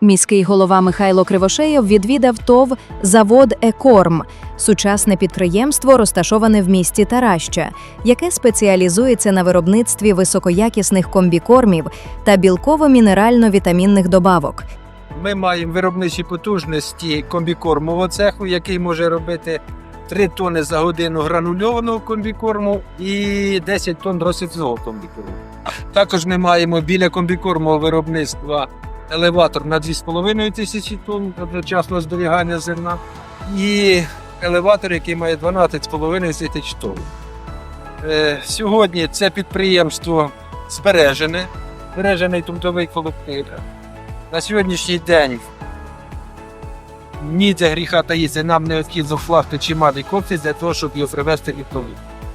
Міський голова Михайло Кривошеєв відвідав ТОВ «Завод Екорм» – сучасне підприємство, розташоване в місті Тараща, яке спеціалізується на виробництві високоякісних комбікормів та білково-мінерально-вітамінних добавок. Ми маємо виробничі потужності комбікормового цеху, який може робити 3 тони за годину гранульованого комбікорму і 10 тонн розсипного комбікорму. Також ми маємо біля комбікормового виробництва елеватор на 2,5 тисячі тонн одночасного зберігання зерна і елеватор, який має 12,5 тисяч тонн. Е, Сьогодні це підприємство збережене, збережений трудовий колектив. На сьогоднішній день ніде гріха таїться, нам необхідно вкласти чималий копці для того, щоб його привести і торгу.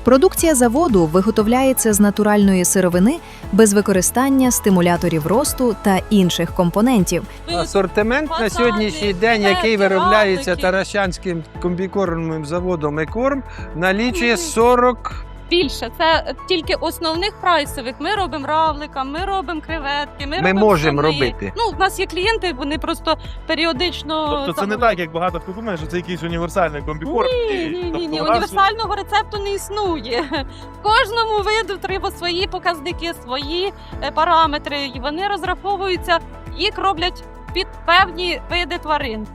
Продукція заводу виготовляється з натуральної сировини без використання стимуляторів росту та інших компонентів. Асортимент на сьогоднішній день, який виробляється. Таращанським комбікормовим заводом Екорм, налічує 40 Більше це тільки основних прайсових. Ми робимо равлика, ми робимо креветки. Ми, Ми робимо можемо суми. робити. Ну, в нас є клієнти, вони просто періодично. Тобто це не так, як багато хто думає, що це якийсь універсальний комбікорм. Ні, ні, ні, тобто ні. Універсального рецепту не існує. В Кожному виду треба свої показники, свої е, параметри, і вони розраховуються, їх роблять під певні види тварин.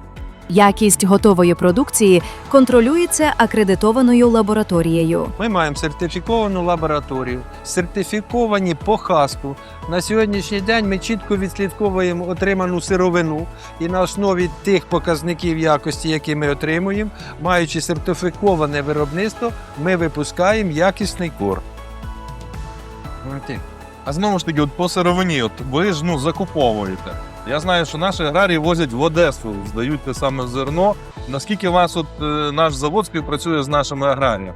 Якість готової продукції контролюється акредитованою лабораторією. Ми маємо сертифіковану лабораторію, сертифіковані по хаску. На сьогоднішній день ми чітко відслідковуємо отриману сировину і на основі тих показників якості, які ми отримуємо, маючи сертифіковане виробництво, ми випускаємо якісний корм. А знову ж таки, от по сировині, от ви ж ну закуповуєте. Я знаю, що наші аграрії возять в Одесу, здають те саме зерно. Наскільки у вас от е, наш завод співпрацює з нашими аграріями?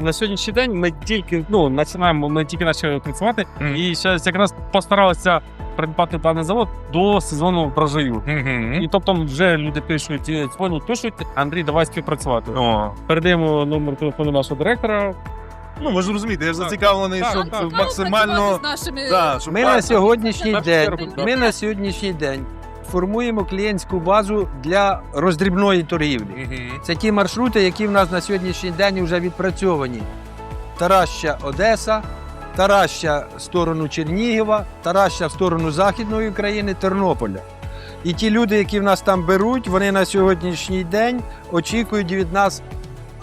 На сьогоднішній день ми тільки ну починаємо, ми тільки почали працювати, і зараз якраз постаралися придбати даний завод до сезону врожаю. І тобто вже люди пишуть, е, дзвонять, пишуть, Андрій, давай співпрацювати. О. Передаємо номер телефону нашого директора. Ну ви ж розумієте, я ж зацікавлений, так, щоб так. максимально. Да, щоб Ми на сьогоднішній день, ми на сьогоднішній день формуємо клієнтську базу для роздрібної торгівлі. Мгм. Це ті маршрути, які в нас на сьогоднішній день вже відпрацьовані. Тараща Одеса, Тараща в сторону Чернігова, Тараща в сторону Західної України, Тернополя. І ті люди, які в нас там беруть, вони на сьогоднішній день очікують від нас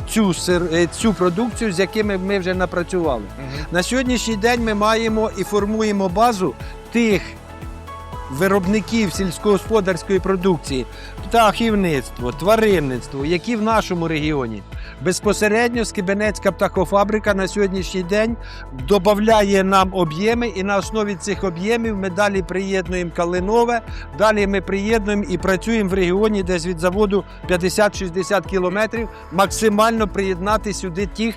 цю, сир- е, цю продукцію, з якими ми вже напрацювали. Угу. На сьогоднішній день ми маємо і формуємо базу тих виробників сільськогосподарської продукції, птахівництво, тваринництво, які в нашому регіоні. Безпосередньо Скибенецька птахофабрика на сьогоднішній день додає нам об'єми, і на основі цих об'ємів ми далі приєднуємо Калинове, далі ми приєднуємо і працюємо в регіоні десь від заводу 50-60 кілометрів, максимально приєднати сюди тих,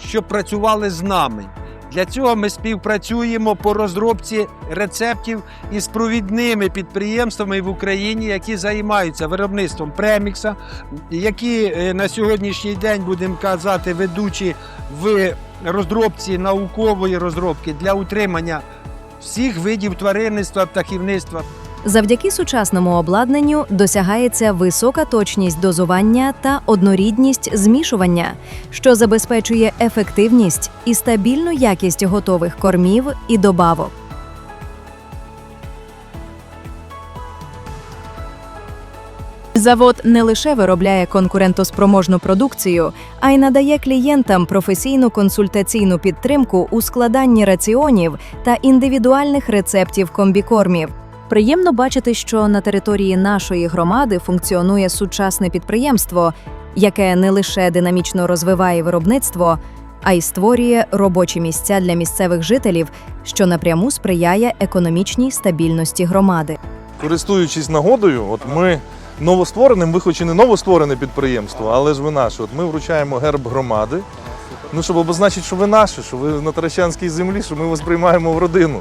що працювали з нами. Для цього ми співпрацюємо по розробці рецептів із провідними підприємствами в Україні, які займаються виробництвом премікса, які е, на сьогоднішній день будемо казати ведучі в розробці наукової розробки для утримання всіх видів тваринництва, птахівництва. Завдяки сучасному обладнанню досягається висока точність дозування та однорідність змішування, що забезпечує ефективність і стабільну якість готових кормів і добавок. Завод не лише виробляє конкурентоспроможну продукцію, а й надає клієнтам професійну консультаційну підтримку у складанні раціонів та індивідуальних рецептів комбікормів. Приємно бачити, що на території нашої громади функціонує сучасне підприємство, яке не лише динамічно розвиває виробництво, а й створює робочі місця для місцевих жителів, що напряму сприяє економічній стабільності громади. Користуючись нагодою, от ми новоствореним, ви хоч і не новостворене підприємство, але ж ви наше. От ми вручаємо герб громади. Ну, щоб обозначити, що ви наші, що ви на Таращанській землі, що ми вас приймаємо в родину.